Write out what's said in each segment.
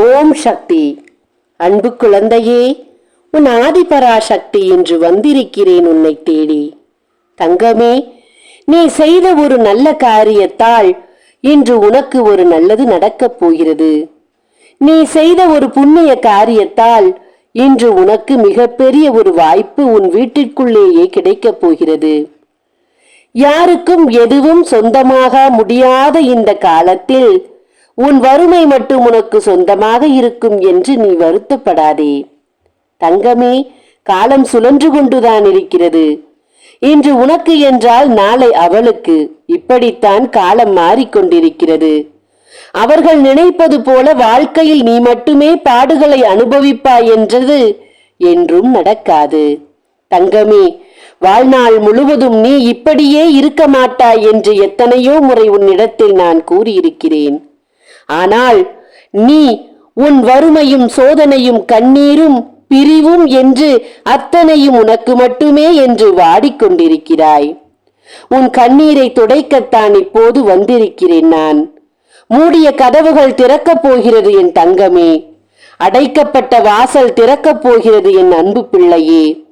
ஓம் சக்தி. அன்பு குழந்தையே உன் ஆதிபரா சக்தி என்று வந்திருக்கிறேன் உன்னை தேடி. தங்கமே நீ செய்த ஒரு நல்ல காரியத்தால் இன்று உனக்கு ஒரு நல்லது நடக்கப் போகிறது. நீ செய்த ஒரு புண்ணிய காரியத்தால் இன்று உனக்கு மிகப்பெரிய ஒரு வாய்ப்பு உன் வீட்டிற்குள்ளேயே கிடைக்கப் போகிறது. யாருக்கும் எதுவும் சொந்தமாக முடியாத இந்த காலத்தில் உன் வறுமை மட்டும் உனக்கு சொந்தமாக இருக்கும் என்று நீ வருத்தப்படாதே. தங்கமே காலம் சுழன்று கொண்டுதான் இருக்கிறது. இன்று உனக்கு என்றால் நாளை அவளுக்கு. இப்படித்தான் காலம் மாறிக்கொண்டிருக்கிறது அவர்கள் நினைப்பது போல வாழ்க்கையில் நீ மட்டுமே பாடுகளை அனுபவிப்பாய் என்றது என்றும் நடக்காது. தங்கமே வாழ்நாள் முழுவதும் நீ இப்படியே இருக்க மாட்டாய் என்று எத்தனையோ முறை உன்னிடத்தில் நான் கூறியிருக்கிறேன். ஆனால் நீ உன் வறுமையும் சோதனையும் கண்ணீரும் பிரிவும் என்று அத்தனையும் உனக்கு மட்டுமே என்று வாடிக்கொண்டிருக்கிறாய். உன் கண்ணீரை துடைக்கத்தான் இப்போது வந்திருக்கிறேன் நான். மூடிய கதவுகள் திறக்கப் போகிறது என் தங்கமே. அடைக்கப்பட்ட வாசல் திறக்கப் போகிறது என் அன்பு பிள்ளையே.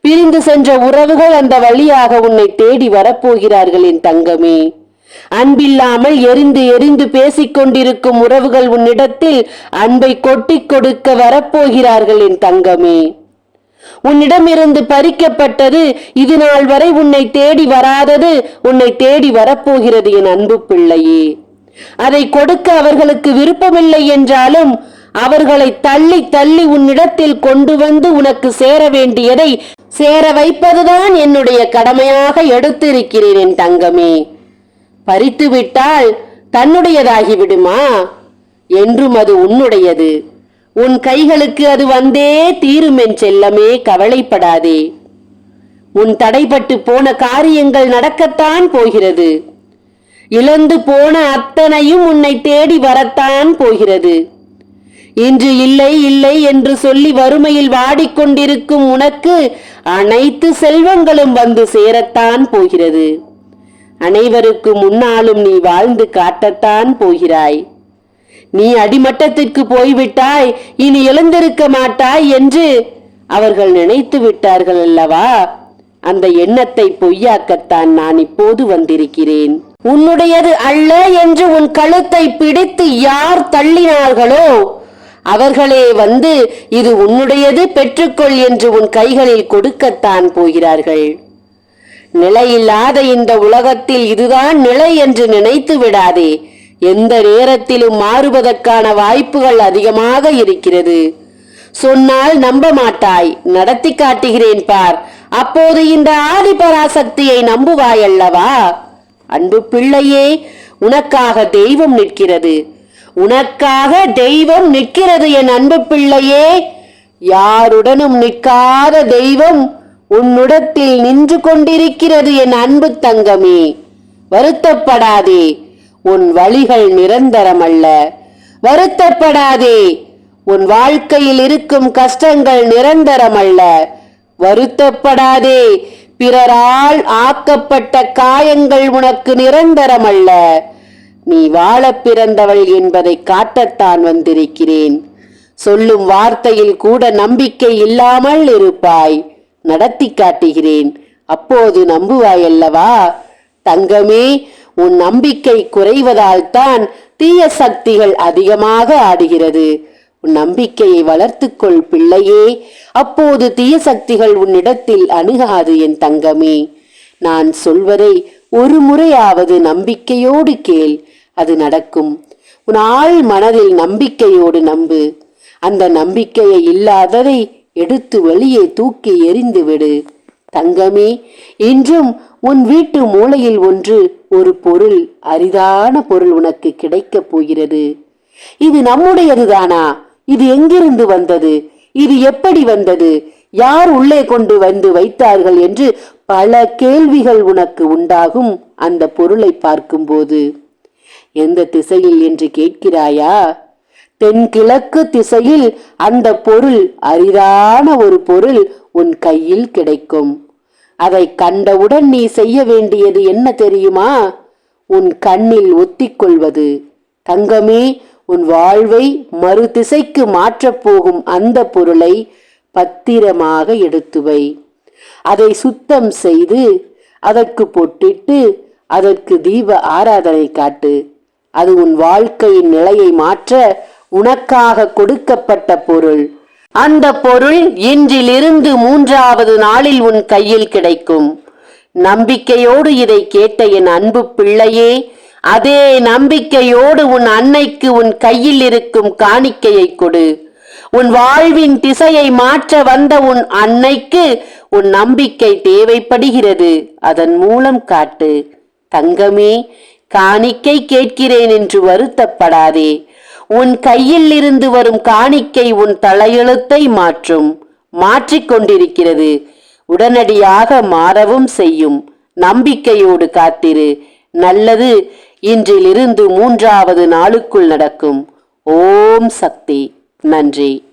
பிரிந்து சென்ற உறவுகள் அந்த வழியாக உன்னை தேடி வரப்போகிறார்கள் என் தங்கமே. அன்பில்லாமல் எரிந்து எரிந்து பேசிக் கொண்டிருக்கும் உறவுகள் உன்னிடத்தில் அன்பை கொட்டிக் கொடுக்க வரப்போகிறார்கள் என் தங்கமே. உன்னிடமிருந்து பறிக்கப்பட்டது இது நாள் வரை உன்னை தேடி வராதது உன்னை தேடி வரப்போகிறது என் அன்பு பிள்ளையே. அதை கொடுக்க அவர்களுக்கு விருப்பமில்லை என்றாலும் அவர்களை தள்ளி தள்ளி உன்னிடத்தில் கொண்டு வந்து உனக்கு சேர வேண்டியதை சேர வைப்பதுதான் என்னுடைய கடமையாக எடுத்திருக்கிறேன் என் தங்கமே. பறித்து விட்டால் தன்னுடையதாகி விடுமா என்றும் அது உன்னுடையது. உன் கைகளுக்கு அது வந்தே தீரும் என் செல்லமே கவலைப்படாதே. உன் தடைப்பட்டு போன காரியங்கள் நடக்கத்தான் போகிறது. இழந்து போன அத்தனையும் உன்னை தேடி வரத்தான் போகிறது. இன்று இல்லை இல்லை என்று சொல்லி வறுமையில் வாடிக்கொண்டிருக்கும் உனக்கு அனைத்து செல்வங்களும் வந்து சேரத்தான் போகிறது. அனைவருக்கு முன்னாலும் நீ வாழ்ந்து காட்டத்தான் போகிறாய். நீ அடிமட்டத்திற்கு போய்விட்டாய் இனி எழுந்திருக்க மாட்டாய் என்று அவர்கள் நினைத்து விட்டார்கள் அல்லவா? அந்த எண்ணத்தை பொய்யாக்கத்தான் நான் இப்போது வந்திருக்கிறேன். உன்னுடையது அல்ல என்று உன் கழுத்தை பிடித்து யார் தள்ளினார்களோ அவர்களே வந்து இது உன்னுடையது பெற்றுக்கொள் என்று உன் கைகளில் கொடுக்கத்தான் போகிறார்கள். நிலையில்லாத இந்த உலகத்தில் இதுதான் நிலை என்று நினைத்து விடாதே. எந்த நேரத்திலும் மாறுவதற்கான வாய்ப்புகள் அதிகமாக இருக்கிறது. சொன்னால் நம்ப மாட்டாய். நடத்தி காட்டுகிறேன் பார். அப்போது இந்த ஆதிபராசக்தியை நம்புவாய் அல்லவா அன்பு பிள்ளையே உனக்காக தெய்வம் நிற்கிறது. உனக்காக தெய்வம் நிற்கிறது என் அன்பு பிள்ளையே. யாருடனும் நிற்காத தெய்வம் உன்னுடத்தில் நின்று கொண்டிருக்கிறது என் அன்பு தங்கமே. வருத்தப்படாதே. உன் வழிகள் நிரந்தரமல்ல. வருத்தப்படாதே. உன் வாழ்க்கையில் இருக்கும் கஷ்டங்கள் நிரந்தரமல்ல. வருத்தப்படாதே. பிறரால் ஆக்கப்பட்ட காயங்கள் உனக்கு நிரந்தரமல்ல. நீ வாழ பிறந்தவள் என்பதை காட்டத்தான் வந்திருக்கிறேன். சொல்லும் வார்த்தையில் கூட நம்பிக்கை இல்லாமல் இருப்பாய். நடத்தி காட்டுகிறேன். அப்போது நம்புவாய் அல்லவா தங்கமே உன் நம்பிக்கை குறைவதால் தான் தீய சக்திகள் அதிகமாக ஆடுகிறது. உன் நம்பிக்கையை வளர்த்துக்கொள் பிள்ளையே. அப்போது தீய சக்திகள் உன்னிடத்தில் அணுகாது என் தங்கமே. நான் சொல்வதை ஒரு முறையாவது நம்பிக்கையோடு கேள். அது நடக்கும். உன் ஆள் மனதில் நம்பிக்கையோடு நம்பு. அந்த நம்பிக்கையை இல்லாததை எடுத்து வெளியே தூக்கி எறிந்து விடு தங்கமே இன்றும் உன் வீட்டு மூலையில் ஒன்று ஒரு பொருள் அரிதான பொருள் உனக்கு கிடைக்கப் போகிறது. இது நம்முடையதுதானா? இது எங்கிருந்து வந்தது? இது எப்படி வந்தது? யார் உள்ளே கொண்டு வந்து வைத்தார்கள் என்று பல கேள்விகள் உனக்கு உண்டாகும் அந்த பொருளை பார்க்கும்போது. எந்த திசையில் என்று கேட்கிறாயா? தென்கிழக்கு திசையில் அந்த பொருள் அரிதான ஒரு பொருள் உன் கையில் கிடைக்கும். அதை கண்டவுடன் நீ செய்ய வேண்டியது என்ன தெரியுமா? உன் கண்ணில் ஒத்திக்கொள்வது. தங்கமே உன் வாழ்வை மறு திசைக்கு மாற்றப் போகும் அந்த பொருளை பத்திரமாக எடுத்துவை. அதை சுத்தம் செய்து அதற்கு பொட்டிட்டு அதற்கு தீப ஆராதனை காட்டு. அது உன் வாழ்க்கையின் நிலையை மாற்ற உனக்காக கொடுக்கப்பட்ட பொருள். அந்த பொருள் இன்றிலிருந்து மூன்றாவது நாளில் உன் கையில் கிடைக்கும். நம்பிக்கையோடு இதை கேட்ட என் அன்பு பிள்ளையே அதே நம்பிக்கையோடு உன் அன்னைக்கு உன் கையில் இருக்கும் காணிக்கையை கொடு. உன் வாழ்வின் திசையை மாற்ற வந்த உன் அன்னைக்கு உன் நம்பிக்கை தேவைப்படுகிறது. அதன் மூலம் காட்டு. தங்கமே காணிக்கை கேட்கிறேன் என்று வருத்தப்படாதே. உன் கையில் இருந்து வரும் காணிக்கை உன் தலையெழுத்தை மாற்றும். மாற்றிக்கொண்டிருக்கிறது உடனடியாக மாறவும் செய்யும். நம்பிக்கையோடு காத்திரு. நல்லது. இன்றிலிருந்து மூன்றாவது நாளுக்குள் நடக்கும். ஓம் சக்தி. நன்றி.